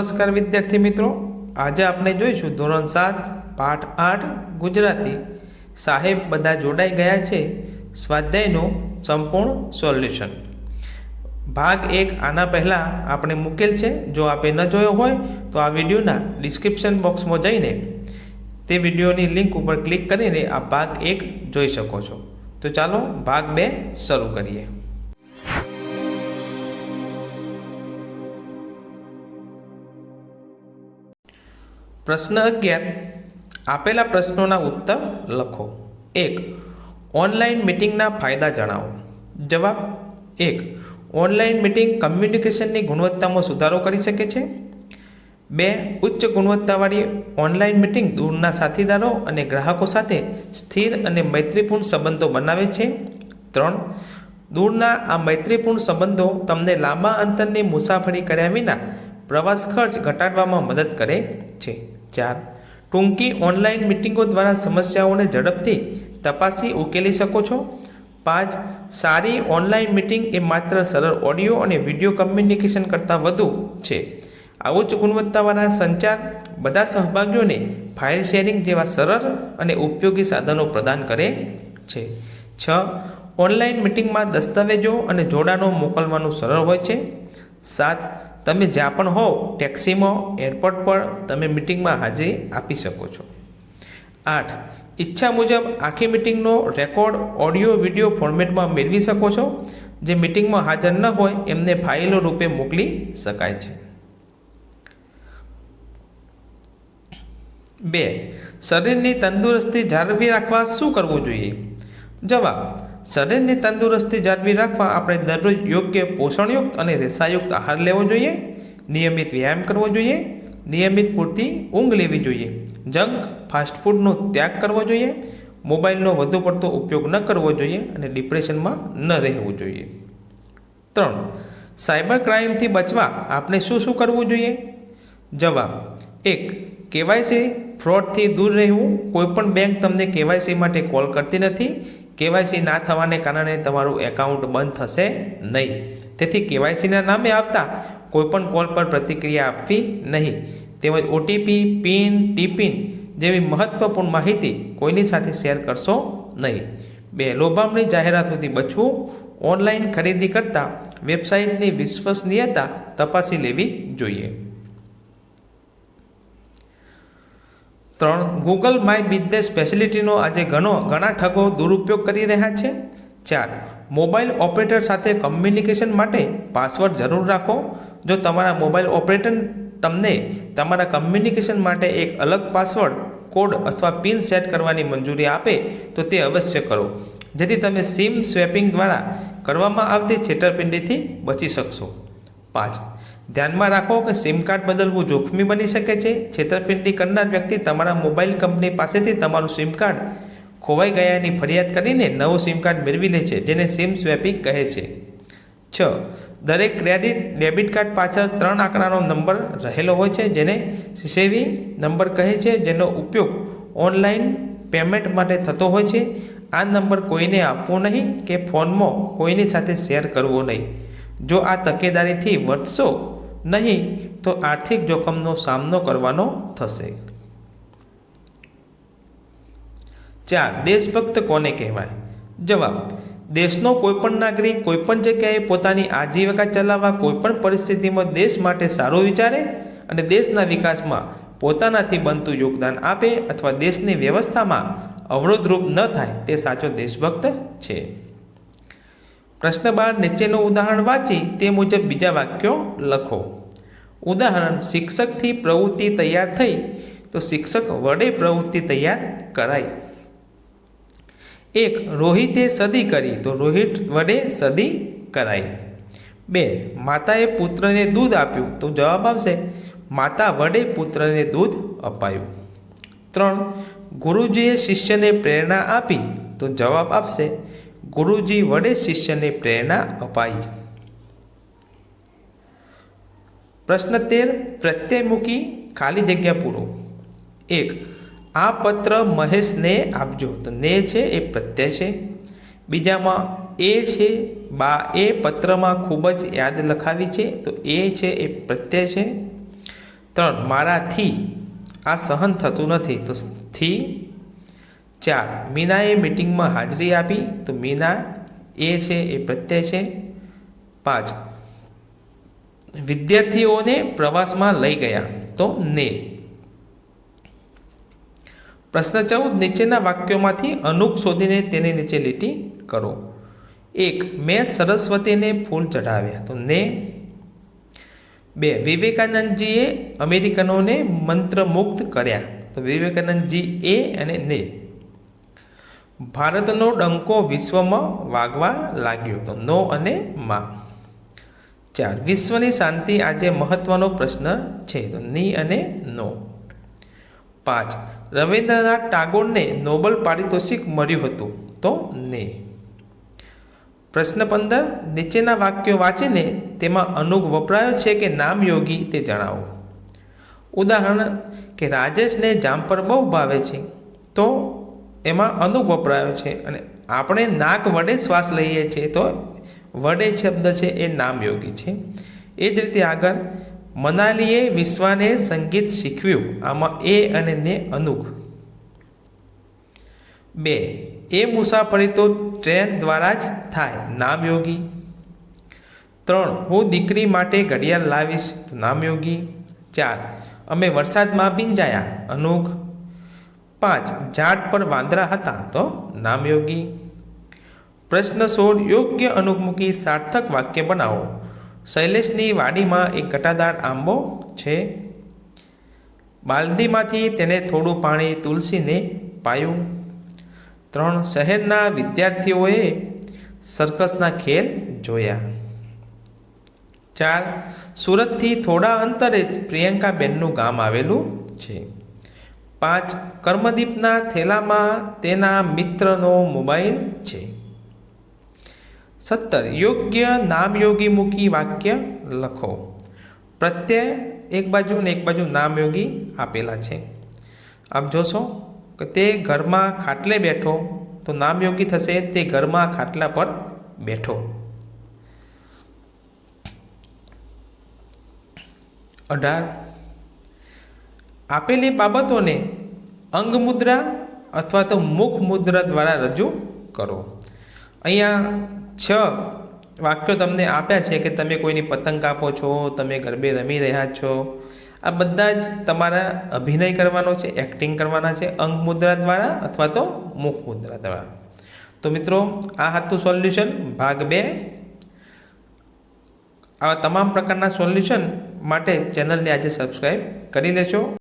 નમસ્કાર વિદ્યાર્થી મિત્રો. આજે આપણે જોઈશું ધોરણ સાત, પાઠ આઠ, ગુજરાતી. સાહેબ બધા જોડાઈ ગયા છે. સ્વાધ્યાયનું સંપૂર્ણ સોલ્યુશન. ભાગ એક આના પહેલાં આપણે મૂકેલ છે. જો આપે ન જોયો હોય, તો આ વિડીયોના ડિસ્ક્રિપ્શન બોક્સમાં જઈને તે વિડીયોની લિંક ઉપર ક્લિક કરીને આ ભાગ એક જોઈ શકો છો. તો ચાલો ભાગ બે શરૂ કરીએ. પ્રશ્ન અગિયાર. આપેલા પ્રશ્નોના ઉત્તર લખો. એક, ઓનલાઈન મિટિંગના ફાયદા જણાવો. જવાબ, એક, ઓનલાઈન મિટિંગ કમ્યુનિકેશનની ગુણવત્તામાં સુધારો કરી શકે છે. બે, ઉચ્ચ ગુણવત્તાવાળી ઓનલાઈન મિટિંગ દૂરના સાથીદારો અને ગ્રાહકો સાથે સ્થિર અને મૈત્રીપૂર્ણ સંબંધો બનાવે છે. ત્રણ, દૂરના આ મૈત્રીપૂર્ણ સંબંધો તમને લાંબા અંતરની મુસાફરી કર્યા વિના પ્રવાસ ખર્ચ ઘટાડવામાં મદદ કરે છે. ચાર. ટૂંકી ઓનલાઈન મિટિંગો દ્વારા સમસ્યાઓને ઝડપથી તપાસી ઉકેલી શકો છો. પાંચ. સારી ઓનલાઈન મિટિંગ એ માત્ર સરળ ઓડિયો અને વીડિયો કમ્યુનિકેશન કરતાં વધુ છે. આવું જ ગુણવત્તાવાળા સંચાર બધા સહભાગીઓને ફાઇલ શેરિંગ જેવા સરળ અને ઉપયોગી સાધનો પ્રદાન કરે છે. છ. ઓનલાઈન મિટિંગમાં દસ્તાવેજો અને જોડાણો મોકલવાનું સરળ હોય છે. સાત. તમે જ્યાં પણ હોવ, ટેક્સીમાં, એરપોર્ટ પર તમે મિટિંગમાં હાજરી આપી શકો છો. આઠ, ઈચ્છા મુજબ આખી મિટિંગનો રેકોર્ડ, ઓડિયો, વીડિયો ફોર્મેટમાં મેળવી શકો છો. જે મિટિંગમાં હાજર ન હોય, એમને ફાઇલો રૂપે મોકલી શકાય છે. બે, શરીરની તંદુરસ્તી જાળવી રાખવા શું કરવું જોઈએ? જવાબ શરીરની તંદુરસ્તી જાળવી રાખવા આપણે દરરોજ યોગ્ય પોષણયુક્ત અને રેસાયુક્ત આહાર લેવો જોઈએ, નિયમિત વ્યાયામ કરવો જોઈએ, નિયમિત પૂરતી ઊંઘ લેવી જોઈએ, જંક ફાસ્ટફૂડનો ત્યાગ કરવો જોઈએ, મોબાઈલનો વધુ પડતો ઉપયોગ ન કરવો જોઈએ અને ડિપ્રેશનમાં ન રહેવું જોઈએ. ત્રણ, સાયબર ક્રાઇમથી બચવા આપણે શું શું કરવું જોઈએ? જવાબ, એક, કેવાયસી ફ્રોડથી દૂર રહેવું. કોઈપણ બેંક તમને કેવાયસી માટે કોલ કરતી નથી. કેવાયસી ના થવાને કારણે તમારું એકાઉન્ટ બંધ થશે નહીં. તેથી કેવાયસીના નામે આવતા કોઈપણ કોલ પર પ્રતિક્રિયા આપવી નહીં. તેમજ ઓટીપી પિન, ટીપિન જેવી મહત્વપૂર્ણ માહિતી કોઈની સાથે શેર કરશો નહીં. બે, લોભામણી જાહેરાતોથી બચવું. ઓનલાઈન ખરીદી કરતાં વેબસાઇટની વિશ્વસનીયતા તપાસી લેવી જોઈએ. ત્રણ ગૂગલ માય બિઝનેસ ફેસિલિટીનો આજે ઘણો, ઘણા ઠગો દુરુપયોગ કરી રહ્યા છે. ચાર મોબાઈલ ઓપરેટર સાથે કમ્યુનિકેશન માટે પાસવર્ડ જરૂર રાખો. જો તમારા મોબાઈલ ઓપરેટર તમને તમારા કમ્યુનિકેશન માટે એક અલગ પાસવર્ડ કોડ અથવા પિન સેટ કરવાની મંજૂરી આપે, તો તે અવશ્ય કરો. જેથી તમે સિમ સ્વેપિંગ દ્વારા કરવામાં આવતી છેતરપિંડીથી બચી શકશો. પાંચ ધ્યાનમાં રાખો કે સિમ કાર્ડ બદલવું જોખમી બની શકે છે. છેતરપિંડી કરનાર વ્યક્તિ તમારા મોબાઈલ કંપની પાસેથી તમારું સિમ કાર્ડ ખોવાઈ ગયાની ફરિયાદ કરીને નવું સિમ કાર્ડ મેળવી લે છે, જેને સિમ સ્વેપિંગ કહે છે. છ. દરેક ક્રેડિટ, ડેબિટ કાર્ડ પાછળ ત્રણ આંકડાનો નંબર રહેલો હોય છે, જેને સેવી નંબર કહે છે, જેનો ઉપયોગ ઓનલાઈન પેમેન્ટ માટે થતો હોય છે. આ નંબર કોઈને આપવો નહીં કે ફોનમાં કોઈની સાથે શેર કરવો નહીં. જો આ તકેદારીથી વર્તશો નહીં, તો આર્થિક જોખમનો સામનો કરવાનો થશે. ચાર, દેશભક્ત કોને કહેવાય? જવાબ, દેશનો કોઈપણ નાગરિક, કોઈપણ જગ્યાએ પોતાની આજીવિકા ચલાવવા કોઈપણ પરિસ્થિતિમાં દેશ માટે સારું વિચારે અને દેશના વિકાસમાં પોતાનાથી બનતું યોગદાન આપે અથવા દેશની વ્યવસ્થામાં અવરોધરૂપ ન થાય, તે સાચો દેશભક્ત છે. પ્રશ્ન બાર, નીચેનું ઉદાહરણ વાંચી તે મુજબ બીજા વાક્યો લખો. ઉદાહરણ, શિક્ષકથી પ્રવૃત્તિ તૈયાર થઈ તો શિક્ષક વડે પ્રવૃત્તિ તૈયાર કરાઈ એક, રોહિતે સદી કરી તો રોહિત વડે સદી કરાઈ બે, માતાએ પુત્રને દૂધ આપ્યું તો જવાબ આવશે, માતા વડે પુત્રને દૂધ અપાયું. ત્રણ, ગુરુજીએ શિષ્યને પ્રેરણા આપી તો જવાબ આપશે ગુરુજી વડે શિષ્યને પ્રેરણા અપાઈ. પ્રશ્ન તેર પ્રત્યય મૂકી ખાલી જગ્યા પૂરો. એક, આ પત્ર મહેશને આપજો. તો ને છે એ પ્રત્યય છે. બીજામાં, એ છે, બા, એ પત્રમાં ખૂબ જ યાદ લખાવી છે. તો એ છે એ પ્રત્યય છે. ત્રણ મારાથી આ સહન થતું નથી. તો થી ચાર, મીનાએ મિટિંગમાં હાજરી આપી. તો મીના, એ છે એ પ્રત્યય છે. પાંચ વિદ્યાર્થીઓને પ્રવાસમાં લઈ ગયા તો ને. પ્રશ્ન ચૌદ નીચેના વાક્યોમાંથી અનુક શોધીને તેની નીચે લીટી કરો. એક, મેં સરસ્વતીને ફૂલ ચઢાવ્યા. તો ને. બે, વિવેકાનંદજીએ અમેરિકનોને મંત્રમુગ્ધ કર્યા. તો વિવેકાનંદજી એ અને ને. ભારતનો ડંકો વિશ્વમાં વાગવા લાગ્યો. તો નો અને માં. ચાર. વિશ્વની શાંતિ આજે મહત્વનો પ્રશ્ન છે. ની અને નો. પાંચ. રવિન્દ્રનાથ ટાગોરને નોબલ પારિતોષિક મળ્યું હતું તો ને. પ્રશ્ન પંદર. નીચેના વાક્યો વાંચીને તેમાં અનુગ વપરાયો છે કે નામ યોગી તે જણાવો. ઉદાહરણ કે રાજેશને જામફળ બહુ ભાવે છે તો એમાં અનુગ વપરાયો છે અને આપણે નાક વડે શ્વાસ લઈએ છીએ તો વડે શબ્દ છે, એ નામયોગી છે. એ જ રીતે આગળ, મનાલીએ વિશ્વાને સંગીત શીખવ્યું, આમાં એ અને ને અનુક બે, એ મુસાફરી તો ટ્રેન દ્વારા જ થાય નામયોગી ત્રણ, હું દીકરી માટે ઘડિયાળ લાવીશ નામયોગી ચાર, અમે વરસાદમાં ભીંજાયા અનુક પાંચ, ઝાડ પર વાંદરા હતા, તો નામયોગી પ્રશ્ન સોળ, યોગ્ય અનુમુખી સાર્થક વાક્ય બનાવો. શૈલેષની વાડીમાં એક ઘટાદાર આંબો છે. બાલદીમાંથી તેને થોડું પાણી તુલસીને પાયું. ત્રણ, શહેરના વિદ્યાર્થીઓએ સર્કસના ખેલ જોયા. ચાર, સુરતથી થોડા અંતરે જ પ્રિયંકાબેનનું ગામ આવેલું છે. પાંચ, કર્મદીપના થેલામાં તેના મિત્રનો મોબાઈલ છે. સત્તર. યોગ્ય નામયોગી મૂકી વાક્ય લખો. પ્રત્યય એક બાજુ ને એક બાજુ નામયોગી આપેલા છે. આપ જોશો કે તે ઘરમાં ખાટલે બેઠો, તો નામયોગી થશે તે ઘરમાં ખાટલા પર બેઠો. અઢાર. આપેલી બાબતોને અંગમુદ્રા અથવા તો મુખ મુદ્રા દ્વારા રજૂ કરો. અહીંયા છ વાક્યો તમને આપ્યા છે કે તમે કોઈની પતંગ કાપો છો, તમે ગરબે રમી રહ્યા છો. આ બધા જ તમારા અભિનય કરવાનો છે એક્ટિંગ કરવાના છે, અંગ મુદ્રા દ્વારા અથવા તો મુખ મુદ્રા દ્વારા. તો મિત્રો, આ હતું સોલ્યુશન ભાગ બે. આવા તમામ પ્રકારના સોલ્યુશન માટે ચેનલને આજે સબસ્ક્રાઈબ કરી લેશો